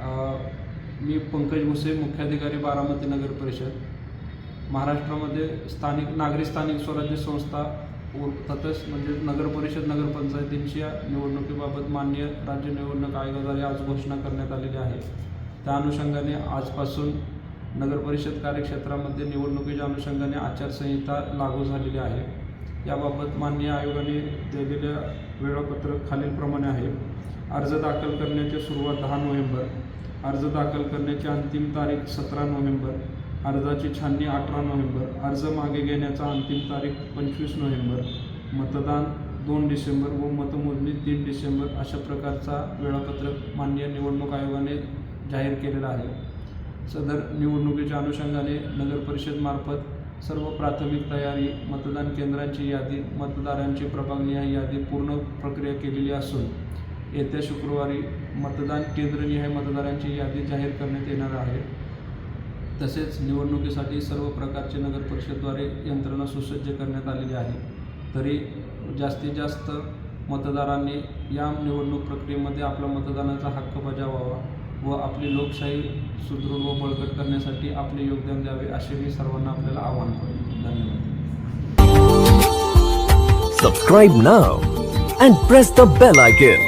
मी पंकज भुसे मुख्याधिकारी बारामती नगर परिषद. महाराष्ट्रामध्ये स्थानिक नागरी स्थानिक स्वराज्य संस्था व म्हणजे नगर परिषद नगरपंचायतींच्या निवडणुकीबाबत मान्य राज्य निवडणूक आयोगाद्वारे आज घोषणा करण्यात आलेली आहे. त्या अनुषंगाने आजपासून नगर परिषद कार्यक्षेत्रामध्ये निवडणुकीच्या अनुषंगाने आचारसंहिता लागू झालेली आहे. याबाबत मान्य आयोगाने दिलेल्या वेळापत्रक खालीलप्रमाणे आहे. अर्ज दाखल करण्याची सुरुवात दहा नोव्हेंबर अर्ज दाखल करण्याची अंतिम तारीख सतरा नोव्हेंबर अर्जाची छाननी अठरा नोव्हेंबर अर्ज मागे घेण्याचा अंतिम तारीख पंचवीस नोव्हेंबर मतदान दोन डिसेंबर व मतमोजणी तीन डिसेंबर अशा प्रकारचा वेळापत्रक मान्य निवडणूक आयोगाने जाहीर केलेला आहे. सदर निवडणुकीच्या अनुषंगाने नगर परिषदमार्फत सर्व प्राथमिक तयारी मतदान केंद्रांची यादी मतदारांची प्रभागनिहाय यादी पूर्ण प्रक्रिया केलेली असून येत्या शुक्रवारी मतदान केंद्रनिहाय मतदारांची यादी जाहीर करण्यात येणार आहे. तसेच निवडणुकीसाठी सर्व प्रकारचे नगर परिषदद्वारे यंत्रणा सुसज्ज करण्यात आलेली आहे. तरी जास्तीत जास्त मतदारांनी या निवडणूक प्रक्रियेमध्ये आपला मतदानाचा हक्क बजावावा व आपली लोकशाही सुदृढ व बळकट करण्यासाठी आपले योगदान द्यावे असे मी सर्वांना आपल्याला आवाहन करतो धन्यवाद. Subscribe now and press the bell icon